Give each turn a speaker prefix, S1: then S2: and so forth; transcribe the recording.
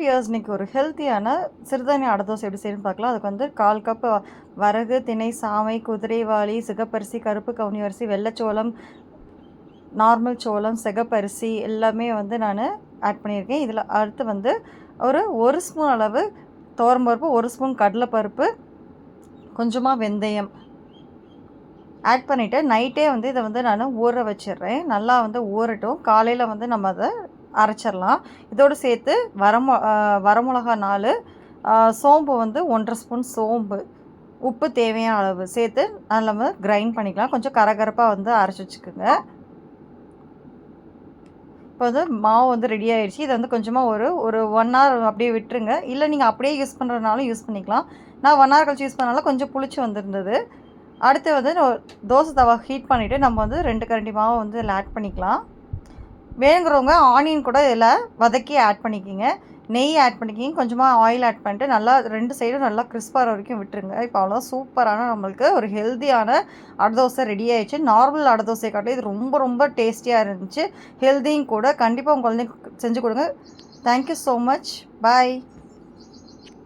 S1: Tears இன்றைக்கி ஒரு ஹெல்த்தியான சிறுதானிய அடை தோசை எப்படி செய்யணும்னு பார்க்கலாம். அதுக்கு வந்து கால் கப் வரகு திணை சாமை குதிரைவாளி சிகப்பரிசி கருப்பு கவுனி அரிசி வெள்ளைச்சோளம் நார்மல் சோளம் சிகப்பரிசி எல்லாமே வந்து நான் ஆட் பண்ணியிருக்கேன். இதில் அடுத்து வந்து ஒரு ஒரு ஸ்பூன் அளவு துவரம்பருப்பு ஒரு ஸ்பூன் கடலைப்பருப்பு கொஞ்சமாக வெந்தயம். ஆட் பண்ணிவிட்டு நைட்டே வந்து இதை வந்து நான் ஊற வச்சிடுறேன். நல்லா வந்து ஊறட்டும். காலையில் வந்து நம்ம அதை அரைச்சிடலாம் இதோடு சேர்த்து வரமொ வரமிளகா நாலு சோம்பு வந்து ஒன்றரை ஸ்பூன் சோம்பு. உப்பு தேவையான அளவு சேர்த்து அதில் நம்ம கிரைண்ட் பண்ணிக்கலாம். கொஞ்சம் கரகரப்பாக வந்து அரைச்சி வச்சுக்கோங்க. இப்போ வந்து மாவு வந்து ரெடி ஆகிடுச்சு இதை வந்து கொஞ்சமாக ஒரு ஒரு ஒன் ஹவர் அப்படியே விட்டுருங்க. இல்லை நீங்கள் அப்படியே யூஸ் பண்ணுறதுனாலும் யூஸ் பண்ணிக்கலாம். நான் ஒன் ஹவர் கழிச்சு யூஸ் பண்ணனால கொஞ்சம் புளிச்சு வந்திருந்தது. அடுத்து வந்து தோசை தவா ஹீட் பண்ணிவிட்டு நம்ம வந்து ரெண்டு கரண்டி மாவை வந்து ஆட் பண்ணிக்கலாம். வேணுங்கிறவங்க ஆனியன் கூட இதில் வதக்கி ஆட் பண்ணிக்கிங்க. நெய் ஆட் பண்ணிக்கிங்க. கொஞ்சமாக ஆயில் ஆட் பண்ணிட்டு நல்லா ரெண்டு சைடும் நல்லா கிறிஸ்பாக வரைக்கும் விட்டுருங்க. இப்போ அவ்வளோ சூப்பரான நம்மளுக்கு ஒரு ஹெல்த்தியான அடை தோசை ரெடி ஆயிடுச்சு. நார்மல் அடை காட்டி இது ரொம்ப ரொம்ப டேஸ்டியாக இருந்துச்சு. ஹெல்த்தியும் கூட. கண்டிப்பாக உங்கள் குழந்தைங்க செஞ்சு கொடுங்க. Thank you so much bye